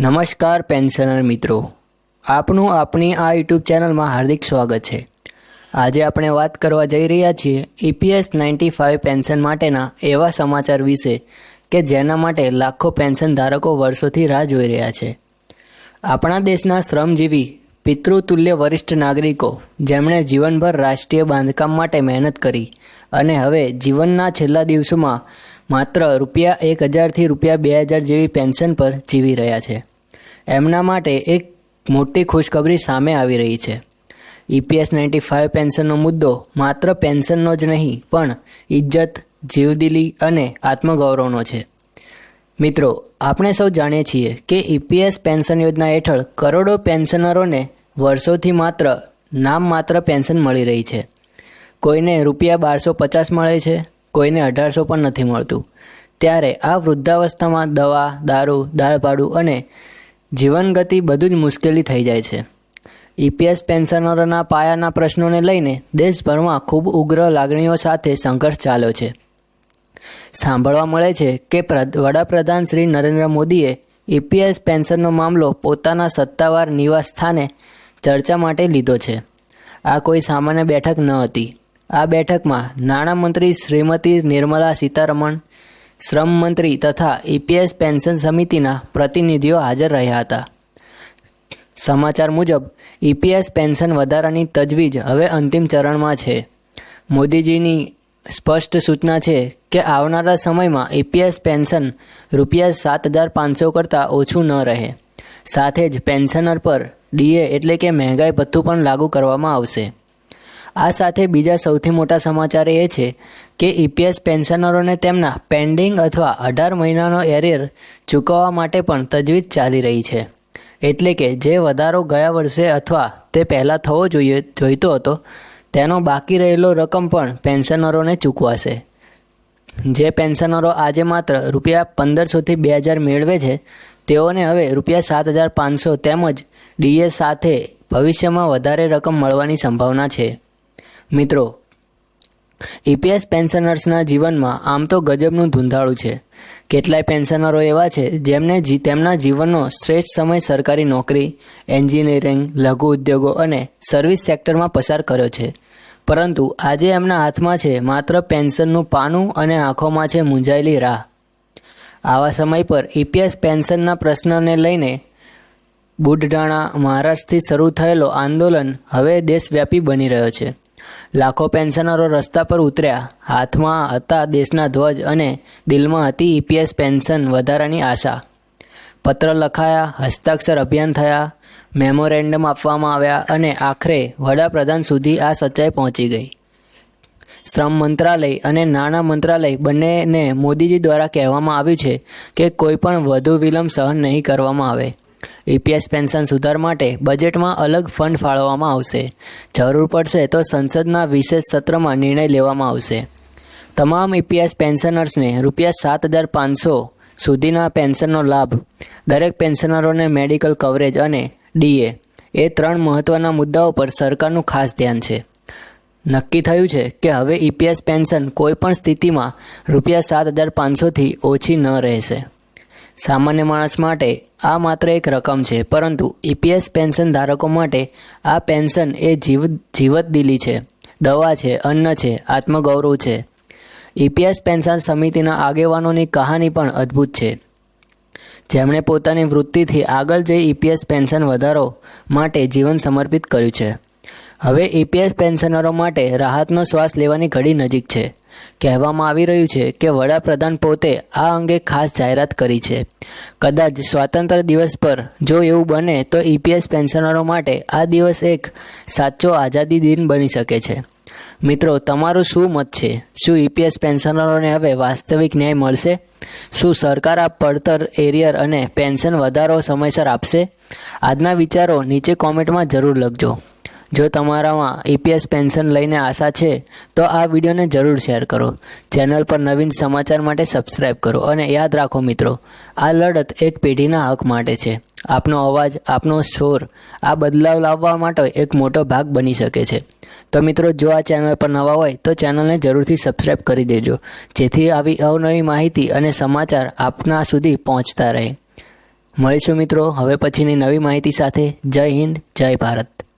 નમસ્કાર, પેન્શનર મિત્રો. આપનું આપણી આ યુટ્યુબ ચેનલમાં હાર્દિક સ્વાગત છે. આજે આપણે વાત કરવા જઈ રહ્યા છીએ ઈપીએસ નાઇન્ટી ફાઇવ પેન્શન માટેના એવા સમાચાર વિશે કે જેના માટે લાખો પેન્શન ધારકો વર્ષોથી રાહ જોઈ રહ્યા છે. આપણા દેશના શ્રમજીવી, પિતૃતુલ્ય વરિષ્ઠ નાગરિકો જેમણે જીવનભર રાષ્ટ્રીય બાંધકામ માટે મહેનત કરી અને હવે જીવનના છેલ્લા દિવસોમાં માત્ર રૂપિયા એક હજારથી રૂપિયા બે હજાર જેવી પેન્શન પર જીવી રહ્યા છે. એમના માટે એક મોટી ખુશખબરી સામે આવી રહી છે. ઈપીએસ નાઇન્ટી ફાઇવ પેન્શનનો મુદ્દો માત્ર પેન્શનનો જ નહીં, પણ ઇજ્જત જીવદિલી અને આત્મગૌરવનો છે. મિત્રો, આપણે સૌ જાણીએ છીએ કે ઈપીએસ પેન્શન યોજના હેઠળ કરોડો પેન્શનરોને વર્ષોથી માત્ર નામ માત્ર પેન્શન મળી રહી છે. કોઈને રૂપિયા બારસો પચાસ મળે છે, કોઈને અઢારસો પણ નથી મળતું. ત્યારે આ વૃદ્ધાવસ્થામાં દવા, દારૂ દાળ ભાડું અને જીવનગતિ બધું જ મુશ્કેલી થઈ જાય છે. ઈપીએસ પેન્શનરોના પાયાના પ્રશ્નોને લઈને દેશભરમાં ખૂબ ઉગ્ર લાગણીઓ સાથે સંઘર્ષ ચાલ્યો છે. સાંભળવા મળે છે કે પ્ર- વડાપ્રધાન શ્રી નરેન્દ્ર મોદીએ ઈપીએસ પેન્શનનો મામલો પોતાના સત્તાવાર નિવાસ સ્થાને ચર્ચા માટે લીધો છે. આ કોઈ સામાન્ય બેઠક ન હતી. આ બેઠકમાં નાણામંત્રી શ્રીમતી નિર્મલા સીતારમણ શ્રમ મંત્રી તથા ઈપીએસ પેન્શન સમિતિના પ્રતિનિધિઓ હાજર રહ્યા હતા. સમાચાર મુજબ ઈપીએસ પેન્શન વધારાની તજવીજ હવે અંતિમ ચરણમાં છે. મોદીજીની સ્પષ્ટ સૂચના છે કે આવનારા સમયમાં ઈપીએસ પેન્શન રૂપિયા સાત હજાર પાંચસો કરતાં ઓછું ન રહે. સાથે જ પેન્શનર પર ડીએ એટલે કે મહેંગાઈ ભથ્થું પણ લાગુ કરવામાં આવશે. આ સાથે બીજા સૌથી મોટા સમાચાર એ છે કે ઈપીએસ પેન્શનરોને તેમના પેન્ડિંગ અથવા અઢાર મહિનાનો એરિયર ચૂકવવા માટે પણ તજવીજ ચાલી રહી છે. એટલે કે જે વધારો ગયા વર્ષે અથવા તે પહેલાં થવો જોઈએ, જોઈતો હતો, તેનો બાકી રહેલો રકમ પણ પેન્શનરોને ચૂકવાશે. જે પેન્શનરો આજે માત્ર રૂપિયા પંદરસોથી બે હજાર મેળવે છે, તેઓને હવે રૂપિયા સાત હજાર પાંચસો તેમજ ડીએ સાથે ભવિષ્યમાં વધારે રકમ મળવાની સંભાવના છે. મિત્રો ઈપીએસ પેન્શનર્સના જીવનમાં આમ તો ગજબનું ધૂંધાળું છે. કેટલાય પેન્શનરો એવા છે જેમને તેમના જીવનનો શ્રેષ્ઠ સમય સરકારી નોકરી, એન્જિનિયરિંગ, લઘુ ઉદ્યોગો અને સર્વિસ સેક્ટરમાં પસાર કર્યો છે. પરંતુ આજે એમના હાથમાં છે માત્ર પેન્શનનું પાનું અને આંખોમાં છે મૂંઝાયેલી રાહ. આવા સમય પર ઈપીએસ પેન્શનના પ્રશ્નને લઈને બુઢડાણા મહારાષ્ટ્રથી શરૂ થયેલો આંદોલન હવે દેશવ્યાપી બની રહ્યો છે. લાખો પેન્શનરો રસ્તા પર ઉતર્યા. હાથમાં હતા દેશના ધ્વજ અને દિલમાં હતી ઈપીએસ પેન્શન વધારાની આશા. પત્ર લખાયા, હસ્તાક્ષર અભિયાન થયા, મેમોરેન્ડમ આપવામાં આવ્યા અને આખરે વડાપ્રધાન સુધી આ સચ્ચાઈ પહોંચી ગઈ. શ્રમ મંત્રાલય અને નાણાં મંત્રાલય બંનેને મોદીજી દ્વારા કહેવામાં આવ્યું છે કે કોઈ પણ વધુ વિલંબ સહન નહીં કરવામાં આવે. ઈપીએસ પેન્શન સુધાર માટે બજેટમાં અલગ ફંડ ફાળવવામાં આવશે. જરૂર પડશે તો સંસદના વિશેષ સત્રમાં નિર્ણય લેવામાં આવશે. તમામ ઈપીએસ પેન્શનર્સને રૂપિયા સાત હજાર પાંચસો સુધીના પેન્શનનો લાભ, દરેક પેન્શનરોને મેડિકલ કવરેજ અને ડીએ એ. ત્રણ મહત્ત્વના મુદ્દાઓ પર સરકારનું ખાસ ધ્યાન છે. નક્કી થયું છે કે હવે ઈપીએસ પેન્શન કોઈપણ સ્થિતિમાં રૂપિયા સાત હજાર પાંચસોથી ઓછી ન રહેશે. સામાન્ય માણસ માટે આ માત્ર એક રકમ છે, પરંતુ ઈપીએસ પેન્શન ધારકો માટે આ પેન્શન એ જીવ, જીવત દિલી છે, દવા છે, અન્ન છે, આત્મગૌરવ છે. ઈપીએસ પેન્શન સમિતિના આગેવાનોની કહાની પણ અદ્ભુત છે. જેમણે પોતાની વૃત્તિથી આગળ જઈ ઈપીએસ પેન્શન વધારો માટે જીવન સમર્પિત કર્યું છે. હવે ઈપીએસ પેન્શનરો માટે રાહતનો શ્વાસ લેવાની ઘડી નજીક છે. કહેવામાં આવી રહ્યું છે કે વડાપ્રધાન પોતે આ અંગે ખાસ જાહેરાત કરી છે. કદાચ સ્વાતંત્ર્ય દિવસ પર જો એવું બને તો ઈપીએસ પેન્શનરો માટે આ દિવસ એક સાચો આઝાદી દિન બની શકે છે. મિત્રો, તમારું શું મત છે? શું ઈપીએસ પેન્શનરોને હવે વાસ્તવિક ન્યાય મળશે? શું સરકાર આ પડતર એરિયર અને પેન્શન વધારો સમયસર આપશે? આજના વિચારો નીચે કોમેન્ટમાં જરૂર લખજો. જો તમારામાં ઈપીએસ પેન્શન લઈને આશા છે, તો આ વિડીયોને જરૂર શેર કરો. ચેનલ પર નવીન સમાચાર માટે સબસ્ક્રાઇબ કરો અને યાદ રાખો મિત્રો, આ લડત એક પેઢીના હક માટે છે. આપનો અવાજ, આપનો શોર આ બદલાવ લાવવા માટે એક મોટો ભાગ બની શકે છે. તો મિત્રો, જો આ ચેનલ પર નવા હોય, તો ચેનલને જરૂરથી સબસ્ક્રાઇબ કરી દેજો, જેથી આવી અવનવી માહિતી અને સમાચાર આપના સુધી પહોંચતા રહે. મળીશું મિત્રો, હવે પછીની નવી માહિતી સાથે. જય હિન્દ, જય ભારત.